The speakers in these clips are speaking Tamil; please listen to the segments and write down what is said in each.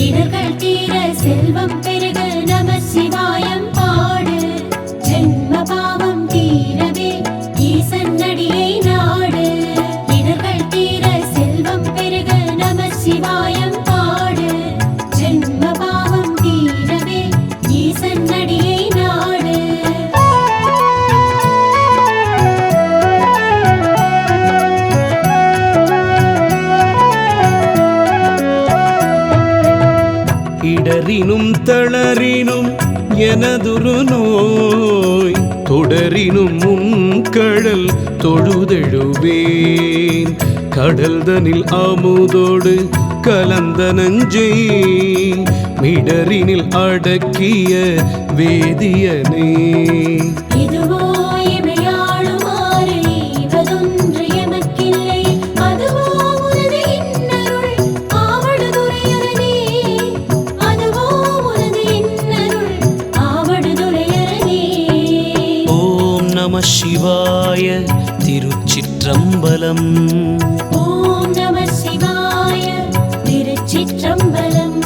இடர்கள் தீர செல்வம் பெரு இடரினும் தளரினும் எனதுரு நோய். தொடரினும் முன்கடல் தொழுதெழுவேன். கடல்தனில் அமுதோடு கலந்த நஞ்சை மிடரினில் அடக்கிய வேதியனே. நம சிவாய திருச்சிற்றம்பலம். ஓம் நம சிவாய திருச்சிற்றம்பலம்.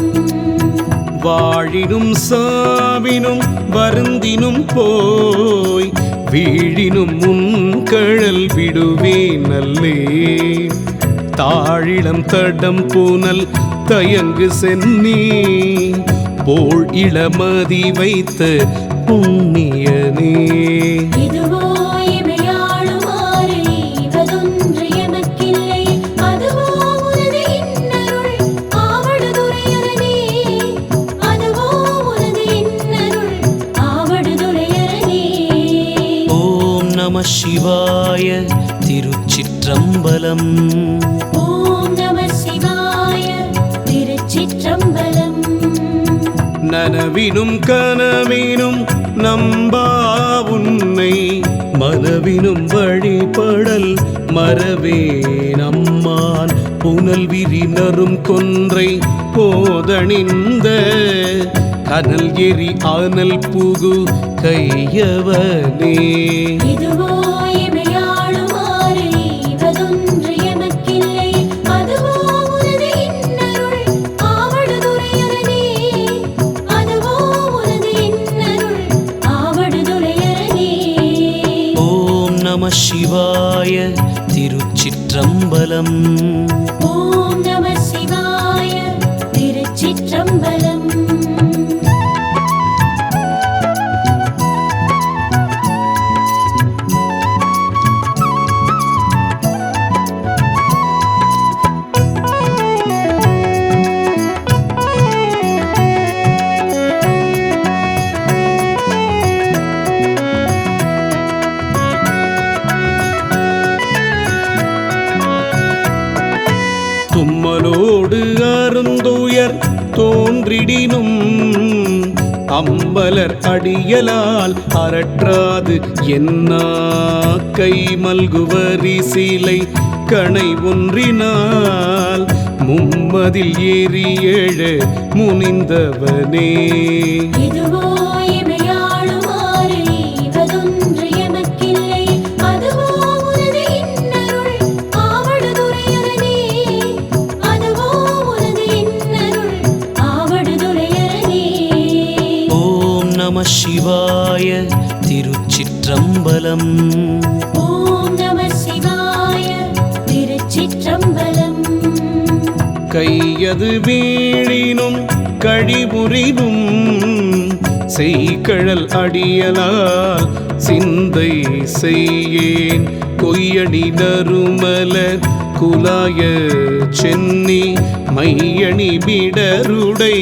வாழினும் சாவினும் வருந்தினும் போய் வீழினும் முன்கழல் விடுவேன் நல்லே தாழிளம் தடம் பூனல் தயங்கு சென்னி. போல் இளமதி வைத்த புண்ணியனே. நம சிவாய திருச்சிற்றம்பலம். ஓம் நம சிவாய திருச்சிற்றம்பலம். நனவினும் கனவினும் நம்பா உன்னை மனவினும் வழிபடல் மரவே நம்மான். புனல் விரினரும் கொன்றை போதணிந்த கனல் எரி ஆனல் புகு கையவனே. திருச்சிற்றம்பலம் தும்மலோடு அருந்துயர் தோன்றிடினும் அம்பலர் அடியலால் அரற்றாது என்னா கை மல்குவரி சீலை கணை ஒன்றினால் மும்மதில் ஏறி ஏழு முனிந்தவனே. திருச்சிற்றம்பலம். ஓம் நம சிவாய திருச்சிற்றம்பலம். கையது வீழினும் கழிபுரினும் செய்கழல் அடியலால் சிந்தை செய்யேன். கொய்யடி நறுமலர் குலாய சென்னி மையணி பிடருடை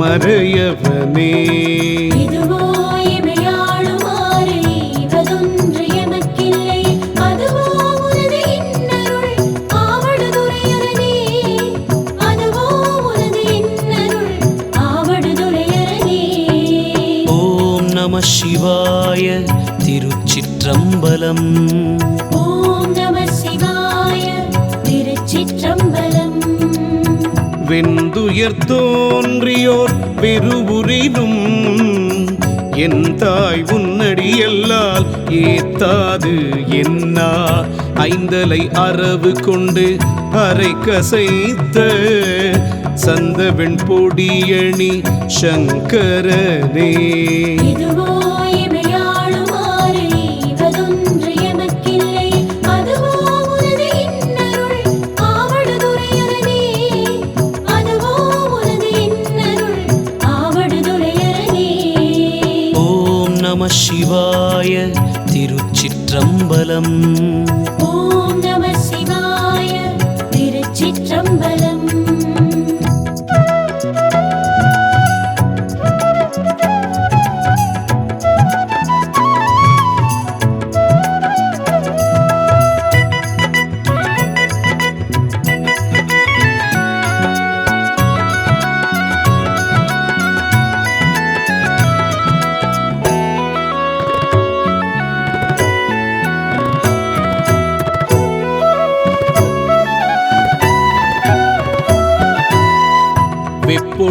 மறையவனே. சிவாய திருச்சிற்றம்பலம். ஓம் நம சிவாய திருச்சிற்றம்பலம். வெந்துயர் தோன்றியோர் பெருவுரினும் என் தாய் உன்னடியல்லால் ஏத்தாது என்னா? ஐந்தலை அரவு கொண்டு அரை கசைத்த சந்தவெண் பொடியணி சங்கரனே. நம சிவாய திருச்சிற்றம்பலம். ஓம் நம சிவாய திருச்சிற்றம்பலம்.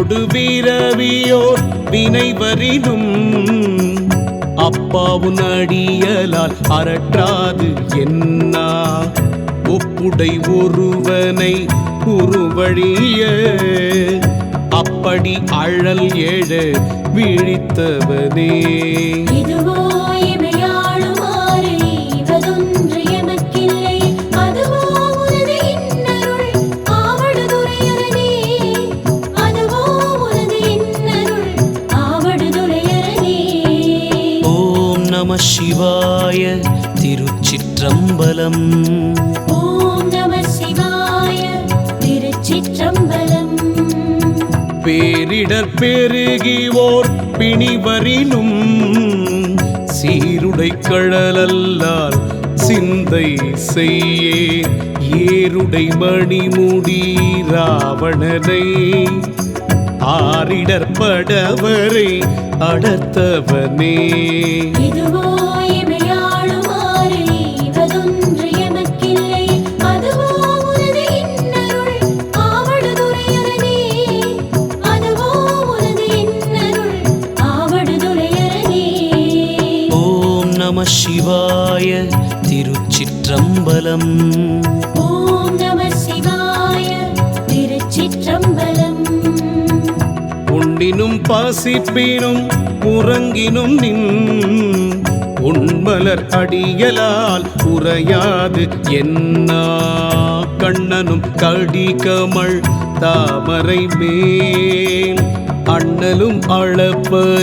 வெப்பொடு வீரவியோர் வினைவரினும் அப்பாவுன் அடியலால் அரற்றாது என்னா? ஒப்புடை ஒருவனை உருவழிய அப்படி அழல் ஏழ விழித்தவனே. பேரிடர் பெருகிவோர் பிணிவரினும் சீருடை கழலல்லால் சிந்தை செய்யே. ஏருடை மணிமுடி ராவணனை ஆரிடற்படவரை அடர்த்தவனே. சிவாய திருச்சிற்றம்பலம். ஓம் நம சிவாய திருச்சிற்றம்பலம். உண்டினும் பாசிப்பினும் உறங்கினும் நின். உண்மலர் அடியலால் உறையாது என்னா கண்ணனும் கடிகமள் தாமரை மேல். அண்ணலும் அளப்பரிதாயவனே.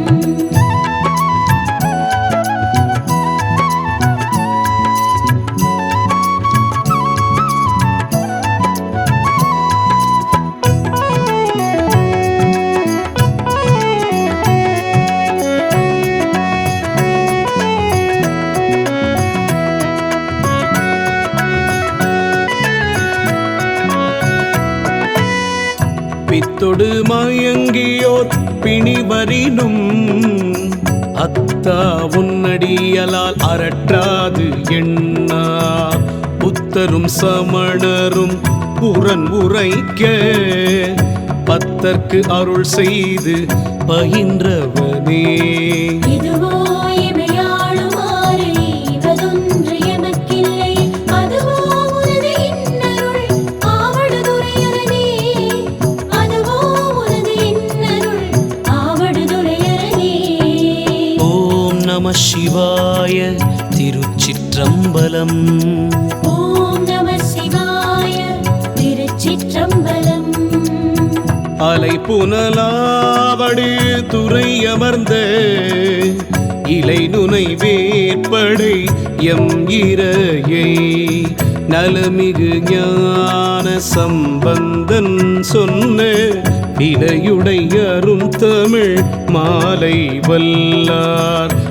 பித்தொடு மயங்கியோர் பிணிவரினும் அத்தா உன்னடியலால் அரற்றாது எண்ணா? புத்தரும் சமணரும் புறன் உரைக்க பத்தர்க்கு அருள் செய்து பயின்றவனே. நம சிவாய திருச்சிற்றம்பலம். ஓம் நம சிவாய திருச்சிற்றம்பலம். அலை புனலாவடு துறை அமர்ந்த இலை நுனை வேற்படை எம் இரையை நலமிகு ஞான சம்பந்தன் சொன்ன இலையுடை அரும் தமிழ் மாலை வல்லார்.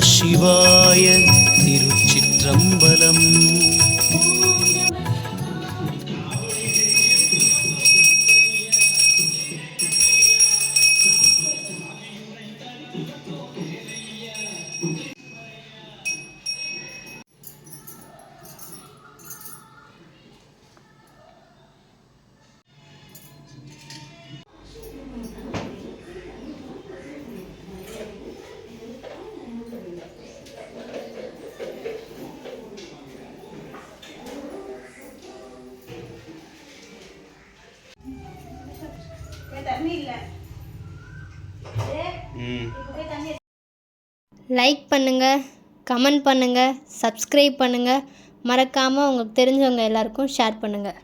சிவாய திருச்சிற்றம்பலம். லைக் பண்ணுங்கள் கமெண்ட் பண்ணுங்கள் சப்ஸ்கிரைப் பண்ணுங்கள் மறக்காமல் உங்களுக்கு தெரிஞ்சவங்க எல்லாருக்கும் ஷேர் பண்ணுங்கள்